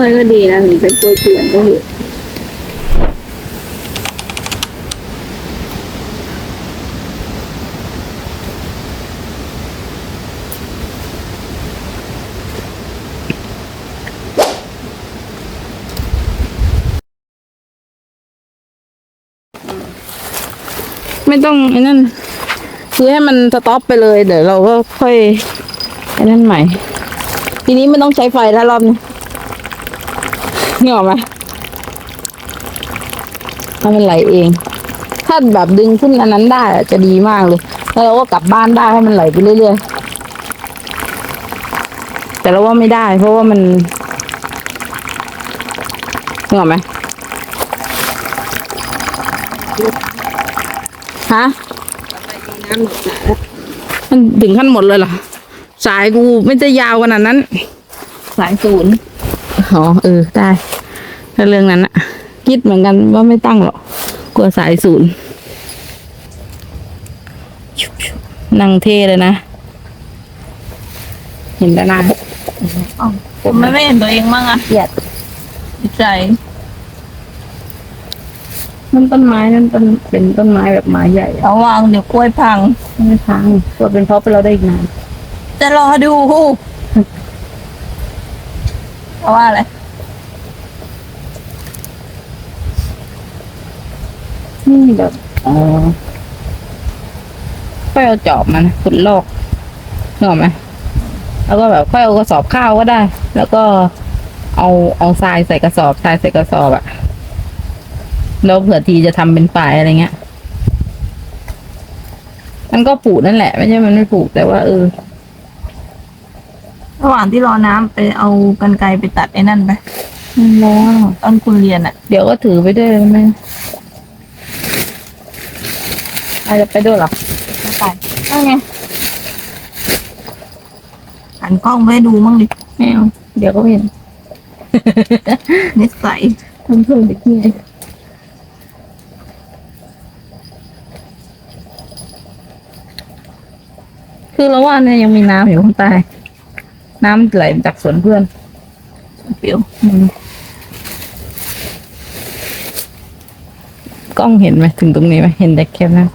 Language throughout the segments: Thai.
วยก็ดีนะถึงเป็นกล้วยเถื่อนก็เถอะไม่ต้องไอ้นั่นคือให้มันสต็อปไปเลย เดี๋ยวเราก็ค่อยไอ้นั่นใหม่ ทีนี้ไม่ต้องใช้ไฟแล้วรอบนี้ นี่ออกไหมให้มันไหลเอง ถ้าแบบดึงขึ้นอันนั้นได้จะดีมากเลย แล้วเราก็กลับบ้านได้ให้มันไหลไปเรื่อยๆ แต่เราว่าไม่ได้ เพราะว่ามันนี่ออกไหมฮะมันถึงขั้นหมดเลยเหรอ สายกูไม่จะยาวขนาดนั้น สายศูนย์ อ๋อเออได้ถ้าเรื่องนั้นอะคิดเหมือนกันว่าไม่ตั้งหรอก กลัวสายศูนย์นั่งเท่เลยนะ เห็นแล้วนะผมไม่ไม่เห็นตัวเองมั่งอะเกลียดใจนั่นต้นไม้นั่นต้นเป็นต้นไม้แบบไม้ใหญ่อะเอาวางเดี๋ยวกล้วยพังไม่พังตัวเป็นเพราะเราได้อีกนานจะรอดู เพราะว่าอะไร นี่แบบอ๋อค่อยเอาจอบมันขุดลอกนึกออกไหมแล้วก็แบบค่อยเอากระสอบข้าวก็ได้ แล้วก็เอาเอาทรายใส่กระสอบทรายใส่กระสอบอะแล้วเผื่อทีจะทำเป็นฝ่ายอะไรเงี้ย มันก็ปลูกนั่นแหละ ไม่ใช่มันไม่ปลูกแต่ว่าเออ ระหว่างที่รอน้ำไปเอากันไกรไปตัดไอ้นั่นไปมันร้อนอะตอนคุณเรียนอะเดี๋ยวก็ถือไปด้วยไหมอาจจะไปด้วยเหรอไปนั่นไงหันกล้องไปให้ดูมั่งดิไม่เอาเดี๋ยวก็เห็นนิสัยเพิ่มเพิ่มเด็กนี่คือแล้วว่าเนี่ยยังมีน้ำอยู่ข้างใต้ น้ำไหลมาจากสวนเพื่อนเปรี้ยวอืมกล้องเห็นไหมถึงตรงนี้ไหมเห็นแต่แค่นั้น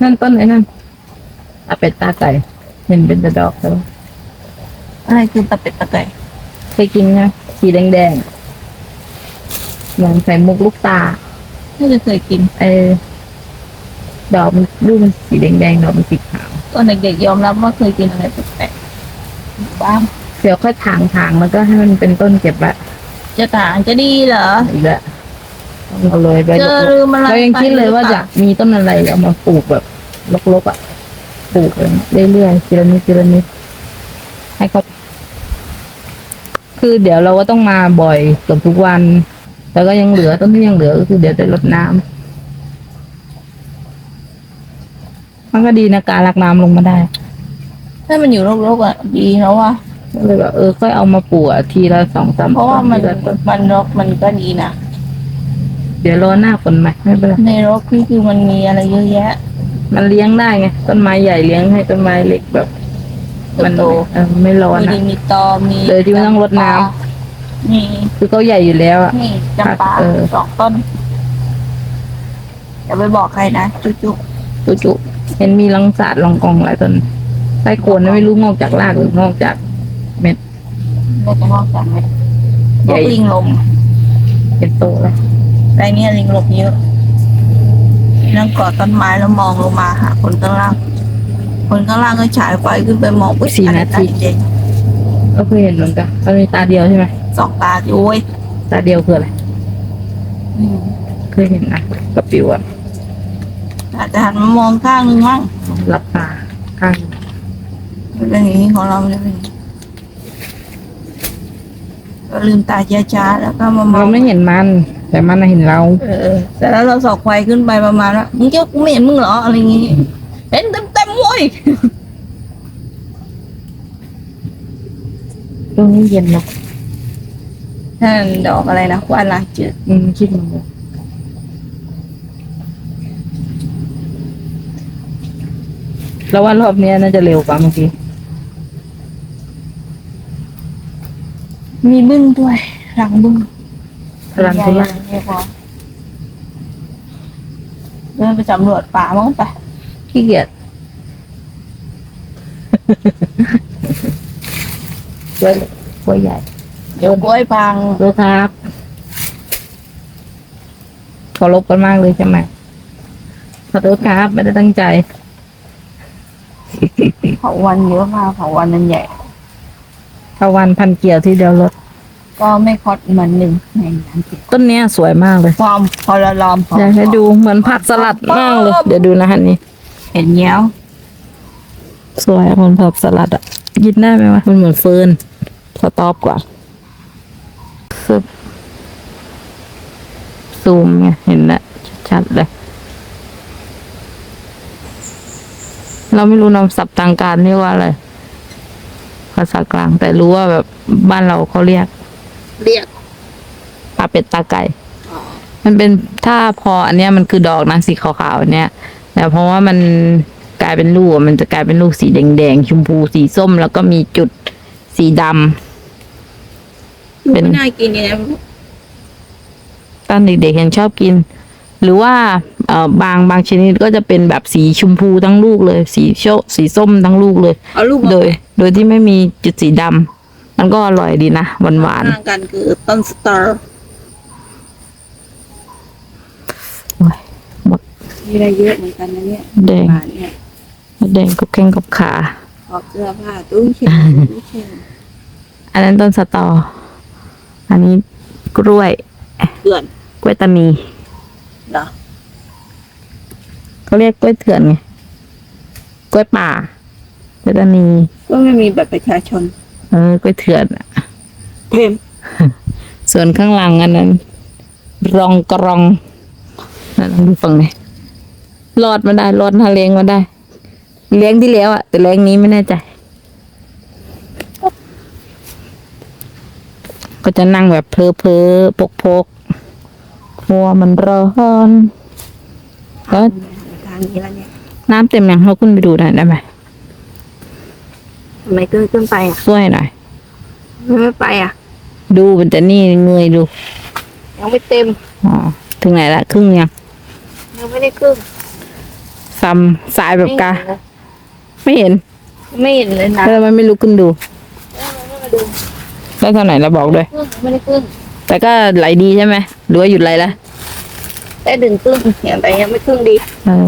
นั่นต้นไอ้นั่นอาเป็ดตาไก่ เห็นเป็นแต่ดอกแล้วอะไรคือตะเป็ดตะไก่เคยกินนะสีแดงๆเหมือนใส่มุกลูกตาไม่เคยกิน เออ ดอกมันลูกมันสีแดงๆดอกมันสีขาวตอนเด็กๆยอมรับว่าเคยกินอะไรแปลกๆบ้างเดี๋ยวค่อยถางถางๆแล้วก็ให้มันเป็นต้นเก็บไว้จะต่างจะดีเหรออีกแล้วต้องเอาเลยไปเจอลืมอะไรเรายังไปคิดเลยว่าหรือจะเปล่มีต้นอะไรเอามาปลูกแบบลกๆอะปลูกเรื่อยๆทีละนิดทีละนิดให้เขาคือเดี๋ยวเราก็ต้องมาบ่อยเกือบทุกวัน แล้วก็ยังเหลือต้นที่ยังเหลือก็คือเดี๋ยวจะรดน้ำ มันก็ดีนะการรักน้ำลงมาได้ ถ้ามันอยู่รกๆอะดีแล้วว่าก็เลยแบบเออค่อยเอามาปลูกอะทีละสองสามเพราะว่ามันทีละต้นมันรกมันก็ดีนะเดี๋ยวรอหน้าฝนใหม่ไม่เป็นไรในรกนี่คือมันมีอะไรเยอะแยะ มันเลี้ยงได้ไงต้นไม้ใหญ่เลี้ยงให้ต้นไม้เล็กแบบ มันโต เออไม่ร้อนมีอะดินมีตอมีเลยที่ไม่ต้องรดน้ำมีคือเขาใหญ่อยู่แล้วอะ นี่จำปาเออ สองต้นอย่าไปบอกใครนะจุ๊จุ๊จุจุ เห็นมีลังสาดลองกองหลายต้นใต้โคนนะไม่รู้งอกจากรากหรืองอกจากเม็ดไม่จะงอกจากไหมใหญ่พวกลิงลมเป็นโตแล้วไรเนี่ยลิงลมเยอะนั่งกอดต้นไม้แล้วมองลงมาหาคนข้างล่าง คนข้างล่างก็ฉายไฟขึ้นไปมองปุ๊บอะไรตาเด่นก็เคยเห็นเหมือนกันมันมีตาเดียวใช่ไหมสองตาโอ้ยตาเดียวคืออะไรอืมเคยเห็นนะกระปิวอะ อาจจะหันมามองข้างนึงมั้งรับตาข้างมันเป็นอย่างนี้ของเราไม่ได้เป็นอย่างนี้ก็ลืมตาช้าๆแล้วก็มามอเรางไม่เห็นมัน แต่มันน่ะเห็นเรา เออแต่แล้วเราสอกไฟขึ้นไปประมาณว่ามึงเจ้ากูไม่เห็นมึงเหรออะไรอย่างงี้เห็นเต็มเต็มๆเว้ยตรงนี้เย็นเนาะนั่นดอกอะไรนะควานลายจืดอืมคิดเหมันเล ยแล้วว่ารอบเนี้ยน่าจะเร็วกว่าเมื่อกี้ มีบึ้งด้วย รังบึ้งรันทุลักใหญ่ๆพอเดินไปสำรวจป่ามั้งไปขี้เกียจกล้วยกล้วยใหญ่เดี๋ยวกล้วยพังดูครับเคารพกันมากเลยใช่ไหมขอโทษครับ ไม่ได้ตั้งใจ เผาวันเยอะมากเผาวันนั้นใหญ่ถ้าวันพันเกี่ยวที่เดียวรถ ก็ไม่คอดเหมือนหนึ่งในนั้นสิต้นเนี้ยสวยมากเลย ความพอละลอมอยากให้ดูเหมือนผักสลัดมากเลย เดี๋ยวดูนะฮะนี่ เห็นเงี้ยวสวยเหมือนผักสลัดอะยินได้ไหมวะมันเหมือนเฟิร์นสตอปกว่าซึบซูมไงเห็นแล้วชัดๆเลย เราไม่รู้นามศัพท์ทางการเรียกว่าอะไรภาษากลาง แต่รู้ว่าแบบบ้านเราเขาเรียก เรียกตาเป็ดตาไก่มันเป็นถ้าพออันเนี้ยมันคือดอกนะสีขาวๆอันเนี้ยแต่เพราะว่ามันกลายเป็นลูกอะมันจะกลายเป็นลูกสีแดงๆชมพูสีส้ม แล้วก็มีจุดสีดำเป็นไม่น่ากินเนี่ยนะตอนเด็กๆยังชอบกิน หรือว่าเอ่อบางบางชนิดก็จะเป็นแบบสีชมพูทั้งลูกเลย สีโชสีส้มทั้งลูกเลยเอาลูกมาโดย โดยที่ไม่มีจุดสีดำมันก็อร่อยดีนะหวานหวานข้างกันคือต้นสตอร์ๆโอ้ยหมดมีอะไรเยอะเหมือนกันนะเนี่ยแดงป่าเนี่ยแดงกับแข้งกับขาถอดเสื้อผ้าตู้เช็ดตู้เช็ดอันนั้นต้นสตอ อันนี้กล้วยเพื่อนกล้วยตานี เหรอเขาเรียกกล้วยเถื่อนไงกล้วยป่ากล้วยตานีก็ไม่มีบัตรประชาชน เออกล้วยเถื่อนอะเพมส่วนข้างหลังอันนั้น รองกรองนั่นดูฝั่งนี้รอดมาได้รอดนาเลี้ยงมาได้ เลี้ยงที่แล้วอะแต่เลี้ยงนี้ไม่แน่ใจ ก็จะนั่งแบบเพลอเพลอๆปกพก ๆหัวมันร้อนแล้วทางนี้แล้วเนี่ยน้ำเต็มยังเราขึ้นไปดูหน่อยได้ไหมทำไมขึ้นขึ้นไปอะช่วยหน่อยไม่ไปอะ ดูมันจะนี่เงยดู ยังไม่เต็มอ๋อถึงไหนละครึ่งยังยังไม่ได้ครึ่งซ้ำสายแบบกาไม่เห็น ไม่เห็นเลยนะแล้วมันไม่ลุกขึ้นดูแล้วเท่าไหร่เราบอกด้วยครึ่งไม่ได้ครึ่ง แต่ก็ไหลดีใช่ไหมหรือว่าหยุดไหลละได้ดึงครึ่งอย่างแต่ยังไม่ครึ่งดีเออ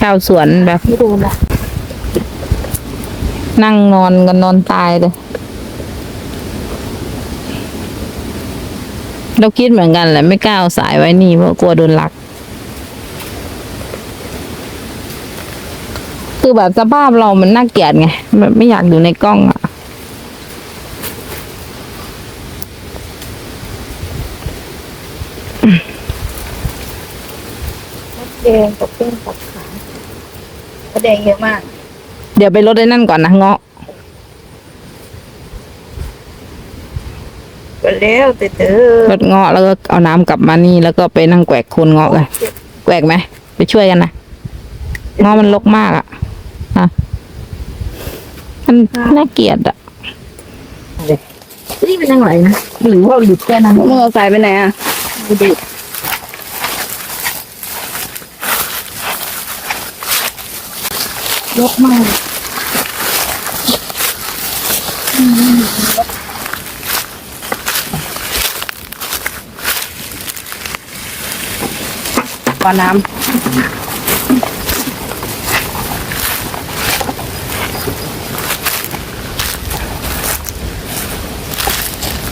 ชาวสวนแบบ ไม่ดูนะนั่งนอนกันนอนตายเลย เราคิดเหมือนกันแหละไม่กล้าเอาสายไว้นี่เพราะกลัวโดนลัก คือแบบสภาพเรามันน่าเกลียดไงแบบไม่อยากอยู่ในกล้องอะ แดงกับเป้งกับขาก็แดงเยอะมาก เดี๋ยวไปลดไอ้นั่นก่อนนะเงาะก็แล้วแต่เธอลดเงาะแล้วก็เอาน้ำกลับมานี่แล้วก็ไปนั่งแกวกโคนเงาะกันแกวกไหมไปช่วยกันนะเงาะมันรกมากอะฮะมันน่าเกลียดอะนี่เป็นยังไงนะหรือว่าหยุดแค่นั้นมึงเอาสายไปไหนอะดูดิ ยกมากก่อนน้ำ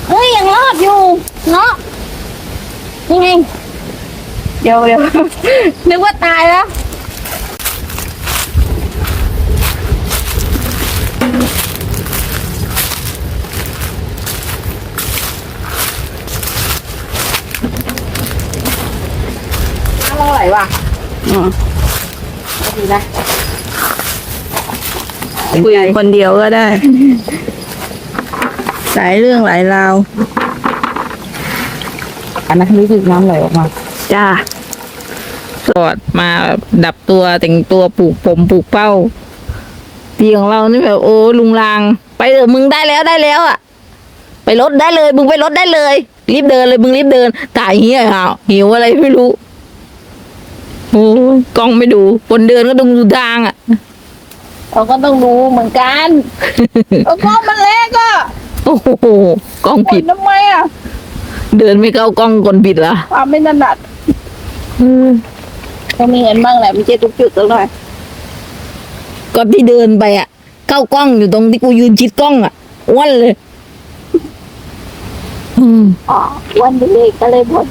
เฮ้ยยังรอดอยู่เนาะยังไง เดี๋ยวเดี๋ยว นึกว่าตายแล้ว น้ำมันไหลว่ะ อืม ดีนะคุยคนเดียวก็ได้ หลายเรื่องหลายราวอันนั้นรู้สึกน้ำไหลออกมา จ้าสอดมาแบบดับตัวแต่งตัวปลูกผมปลูกเป้าปีของเรานี่แบบโอ้ลุงลาง ไปเถอะมึงได้แล้วได้แล้วอะ ไปรถได้เลย มึงไปรถได้เลย รีบเดินเลยมึงรีบเดินตายเหี้ยหาวหิวอะไรไม่รู้ โอ้ยกล้องไม่ดูคนเดินก็ต้องดูทางอะเราก็ต้องดูเหมือนกันแล้วก็มันเล็กอะโอ้โหกล้องผิผิดดทำไมอะเดินไม่เข้ากล้องคนผิดละความไม่ถนัดก็มีเงินบ้างแหละไม่ใช่ทุกจุดสักหน่อยก็ที่เดินไปอะ เข้ากล้องอยู่ตรงที่กูยืนชิดกล้องอะอ้วนเลย อืม อ๋อวันเด็กก็เลยบ่น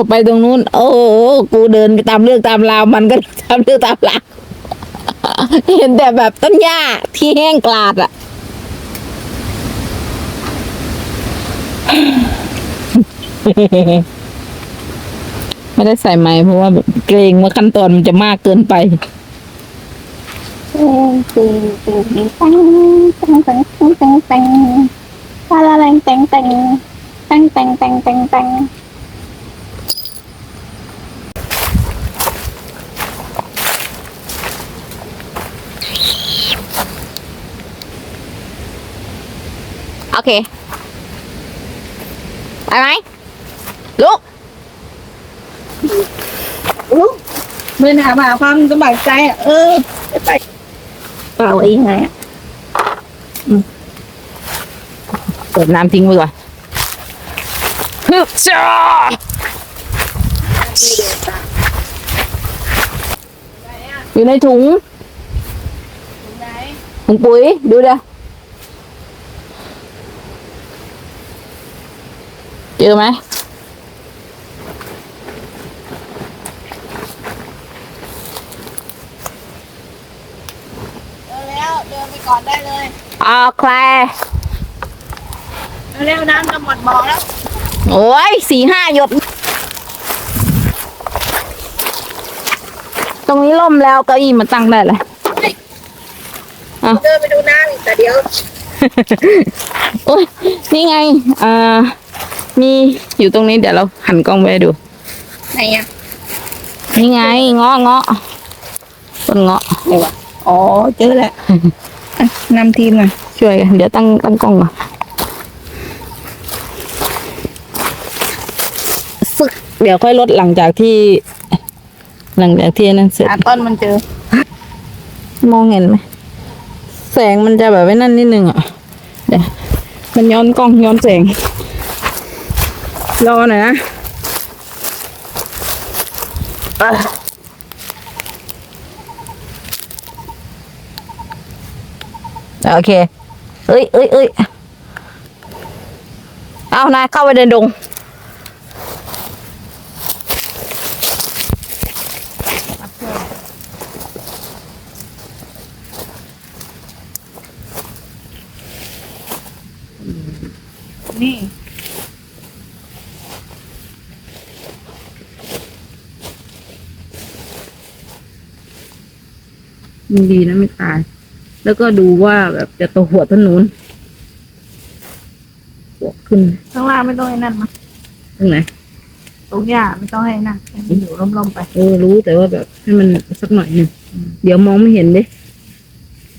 พอไปตรงนู้น โอ้โกูเดินไปตามเรื่องตามราวมันก็ตามเรื่องตามราวเห็นแต่แบบต้นหญ้าที่แห้งกลาดอะไม่ได้ใส่ไม้เพราะว่าเกรงว่าขั้นตอนมันจะมากเกินไปตึงตึงตึงตังตังตังตังตังตังตาละแรงตังตัง ตังตังตังตังตังโอเคไปไหมลุกเมื่อหามาควา ถุงไหนถุงปุ๋ยดูเด้อเจอไหมเดินแล้วเดินไปก่อนได้เลยโอเคเร็วๆน้ำจะหมดบ่อแล้วโอ้ยสี่ห้าหยด ตรงนี้ล่มแล้วเก้าอี้มาตั้งได้เลยเดินไปดูน้ำอีกแต่เดียว โอ้ยนี่ไง อ่า มีอยู่ตรงนี้เดี๋ยวเราหันกล้องไปให้ดู ไหนอะนี่ไงเงาะเงาะต้นเงาะไหนวะอ๋อเจอแล้วอะนำทีมหน่อยช่วยกันเดี๋ยวตั้งตั้งกล้องก่อนซึกเดี๋ยวค่อยลดหลังจากที่ หลังจากที่นั้นเสร็จหาต้นมันเจอ มองเห็นไหมแสงมันจะแบบไว้นั่นนิดนึงอะเดี๋ยวมันย้อนกล้องย้อนแสง รอหน่อยนะอะโอเค เอ้ยเอ้ยเอ้ยเอานายเข้าไปในดง นี่ มันดีนะไม่ตาย แล้วก็ดูว่าแบบจะโตหัวต้นนู้นหัวขึ้นข้างล่างไม่ต้องให้นั่นมาตรงไหนตรงหญ้าไม่ต้องให้นั่นให้มันอยู่ร่มๆไป เออรู้แต่ว่าแบบให้มันสักหน่อยหนึ่งเดี๋ยวมองไม่เห็นดิ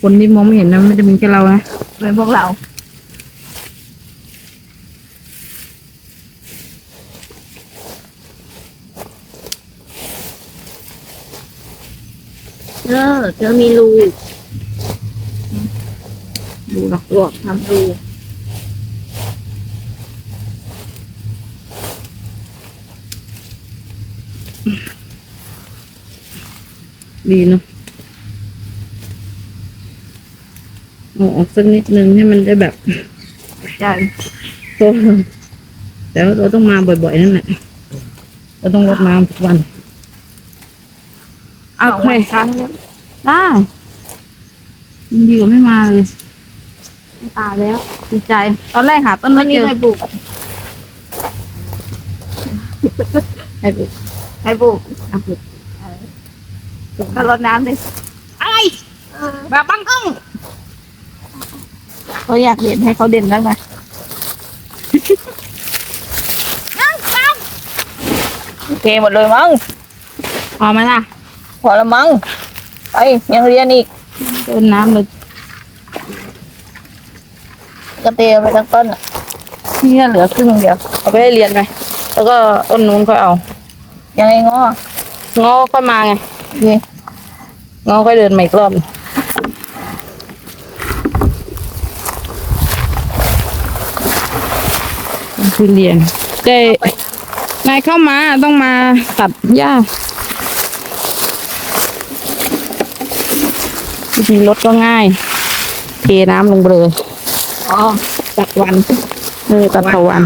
คนที่มองไม่เห็นนะไม่ได้เป็นแค่เรานะเป็นพวกเรา เออเธอมีรูดูหรอกหลวกทำรูดีเนาะเอาออกสักนิดนึงให้มันได้แบบใช่โตแต่ว่าเราต้องมาบ่อยๆนั่นแหละเราต้องรดน้ำทุกวันเอาไว้ครั้ง เนี้ยได้มันดีกว่าไม่มาเลย ตายแล้วดีใจ ตอนแรกหาต้นต้ไม่นเจนี้อใครปลูกไอ้ปุ๊บใครปลูกอะปุ๊บก็รดน้ำเลยอะไรแบบบังกล้องเขาอยากเด่นให้เขาเด่นแล้วไงโอเคหมดเลยมั้งพอไหมล่ะ พอละมั้ง ไปเอ้ยยังเรียนอีกโดนน้ำเลยกระเตียไปทั้งต้นอะนี่เหลือครึ่งเดียวเอาไปให้เรียนไปแล้วก็ต้นนู้นค่อยเอา ยังไงง้อง้อค่อยมาไงนี่ง้อค่อยเดินมาอีกรอบคือเรียนแต่นายเข้ามาต้องมาตัดหญ้า จริงๆรถก็ง่าย เทน้ำลงไปเลยอ๋อตัดวันเออตัดถาวัน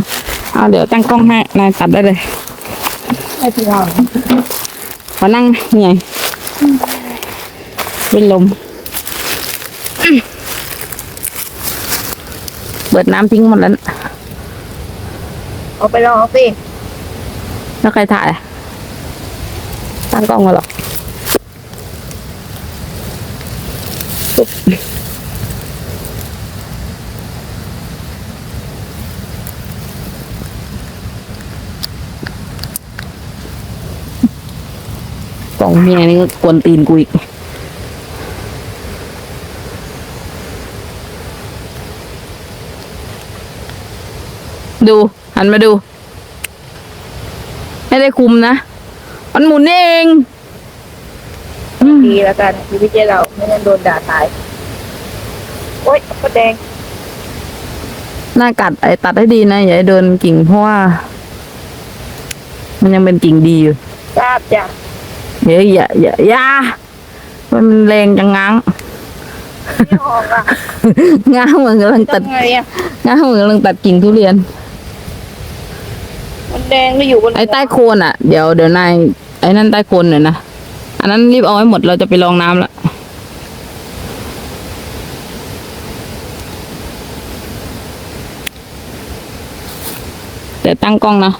เอาเดี๋ยวตั้งกล้องให้นายตัดได้เลยให้พี่เราขอนั่งเหนื่อยเป็นลมอืมเปิดน้ำทิ้งหมดแล้ว เอาไปลองสิแล้วใครถ่ายอะตั้งกล้องมาหรอ ปุ๊บกล่องเมียนี่ก็กวนตีนกูอีกดูหันมาดู ไม่ได้คุมนะ มันหมุนเอง ดีแล้วกันชีวิตเจ๊เราไม่งั้นโดนด่าตาย โอ๊ยก็แดง หน้ากัดไอ้ตัดให้ดีนะ อย่าให้เดินกิ่งเพราะว่า มันยังเป็นกิ่งดีอยู่ทราบจ้ะเดี๋ยวอย่าอย่าอย่ามันแรงจังง้าง ไม่ออกอะง้างเหมือนกำลังตัดทำไงอะ ง้างเหมือนกำลังตัดกิ่งทุเรียน มันแดงก็อยู่บนไอ้ใต้โคนอะ เดี๋ยวเดี๋ยวนายไอ้นั่นใต้โคนหน่อยนะ อันนั้นรีบเอาให้หมดเราจะไปลองน้ำละแต่ตั้งกล้องนะ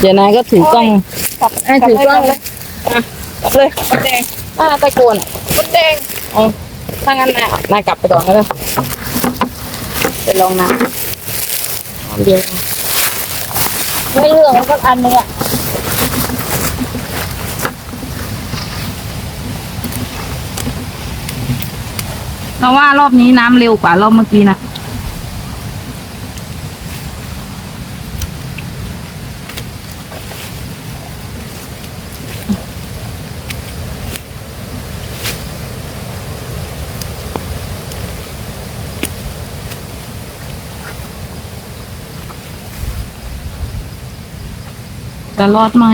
เดี๋ยวนายก็ถือกล้องให้ถือกล้องเลยอะจับเลยมันแดงอ่าต้โกนอะมันแดงเอ ถ้างั้นนายนายกลับไปก่อนก็ได้ไปลองน้ำเดี๋ยวไม่เหลืองสักอันนึงอะเราว่ารอบนี้น้ำเร็วกว่ารอบเมื่อกี้นะ จะรอดไหม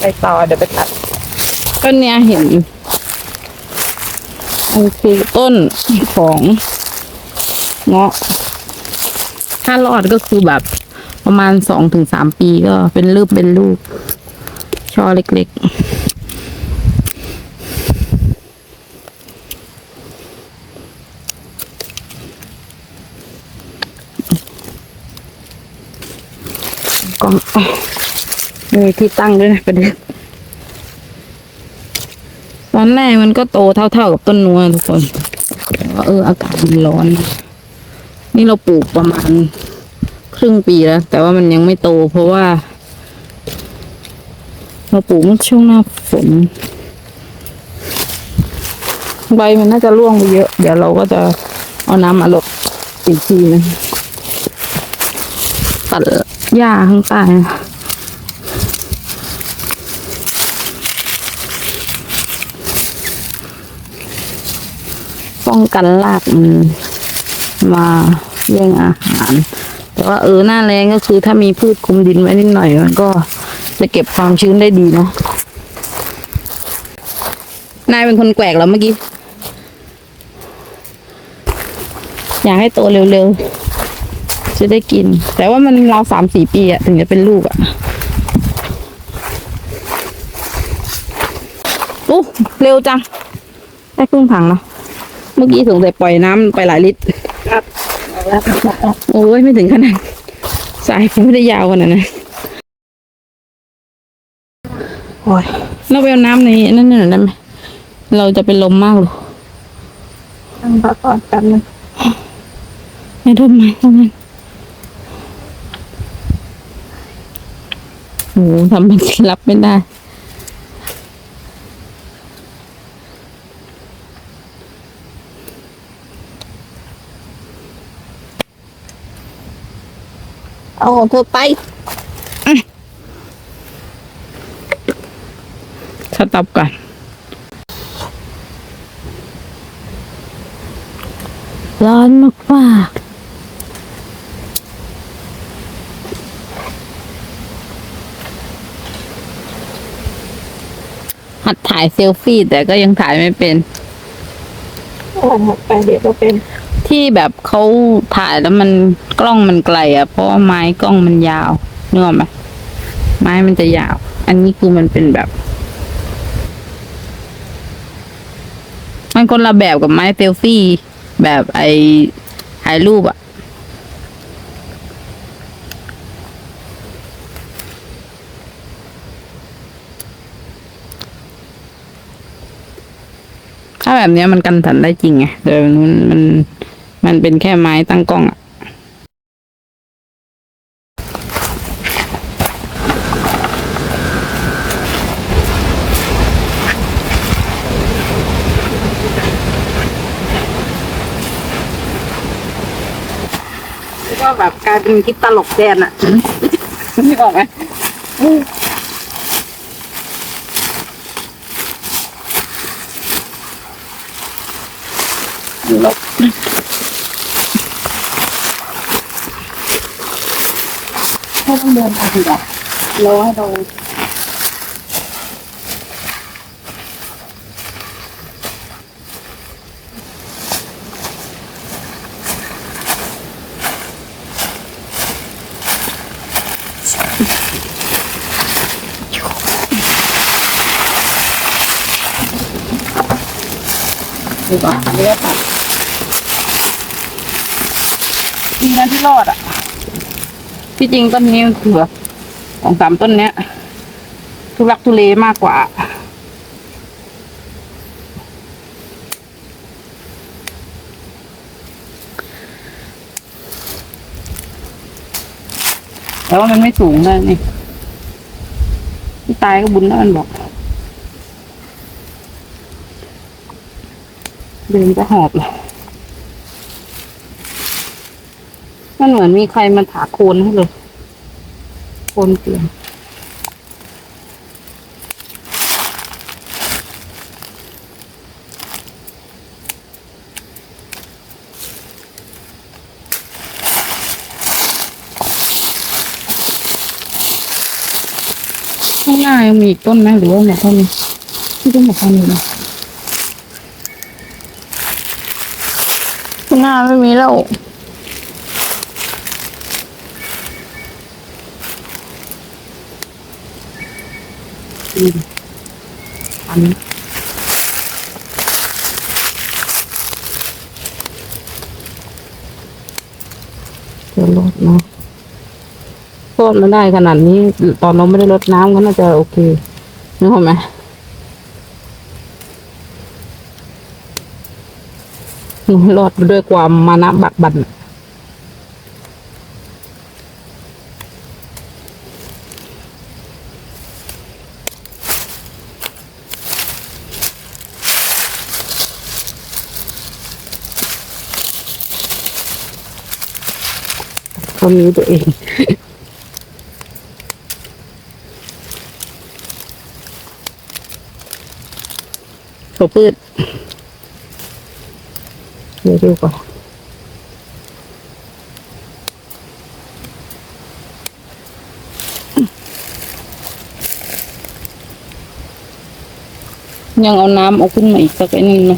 ไปต่อเดี๋ยวไปตัดต้นเนี้ยเห็นมันคือต้นของเงาะ ถ้ารอดก็คือแบบประมาณสองถึงสามปีก็เป็นรูปเป็นลูกช่อเล็กๆ กล้องมีที่ตั้งด้วยนะประเด็นตอนแรกมันก็โตเท่าๆกับต้นนัวทุกคนแต่ว่าเอออากาศมันร้อน นี่เราปลูกประมาณครึ่งปีแล้ว แต่ว่ามันยังไม่โต เพราะว่า เราปลูกเมื่อช่วงหน้าฝนใบมันน่าจะร่วงไปเยอะ เดี๋ยวเราก็จะเอาน้ำมาลดอีกทีนึงตัด หญ้าข้างใต้ป้องกันรากมันมาแย่งอาหาร แต่ว่าเออหน้าแรงก็คือถ้ามีพืชคุมดินไว้นิดหน่อย มันก็จะเก็บความชื้นได้ดีเนาะนายเป็นคนแกวกแล้วเมื่อกี้ อยากให้โตเร็วๆ จะได้กิน แต่ว่ามันราวสามสี่ปีอะถึงจะเป็นลูกอะอู้เร็วจังได้ครึ่งถังแล้วเมื่อกี้สงสัยปล่อยน้ำไปหลายลิตรโอ้ยไม่ถึงขนาดสายผมไม่ได้ยาวขนาดนั้นโอ้ยเราไปเอาน้ำในนั่นหน่อยได้ไหมเราจะเป็นลมมากเลยตั้งพักก่อนแป๊บนึงไม่ทนไหมทำไม โหทำเป็นรับไม่ได้ เอาของเธอไปสต็อปก่อนร้อนมากมากหัด ถ่ายเซลฟี่แต่ก็ยังถ่ายไม่เป็นวันถัดไปเดี๋ยวก็เป็น ที่แบบเขาถ่ายแล้วมันกล้องมันไกลอะเพราะว่าไม้กล้องมันยาวนึกออกไหมไม้มันจะยาว อันนี้คือมันเป็นแบบ มันคนละแบบกับไม้เซลฟี่ แบบไอถ่ายรูปอะ แบบเนี้ยมันกันสันได้จริงไงแต่แบบนู้นมันมันเป็นแค่ไม้ตั้งกล้องอะก็แบบกลายเป็นคลิปตลกแดนอะนึกออกไหม ลบให้ต้องเดินไปดีกว่าเราให้เราดีกว่าเรียกค่ะดี นะที่รอดอะ ที่จริงต้นนี้มันคือแบบสองสามต้นเนี้ย ทุลักทุเลมากกว่า แต่ว่ามันไม่สูงเลยนี่ที่ตายก็บุญแล้วมันบอก เดินจะหอบเลย มันเหมือนมีใครมาถาโคนให้เลย โคนเปลี่ยนข้างหน้ายังมีอีกต้นไหมหรือว่าหมดเท่านี้ที่ต้องหมดเท่านี้นะข้างหน้าไม่มีแล้ว อืมันนี้เดี๋ยวรดเนาะรดมาได้ขนาดนี้ ตอนเราไม่ได้รดน้ำก็น่าจะโอเคนึกออกไหมรอดด้วยความมานะบักบั่น อะคนนี้ตัวเองโถพืชเดี๋ยวดูก่อนยังเอาน้ำเอาขึ้นมาอีกสักไอ้นึงไหม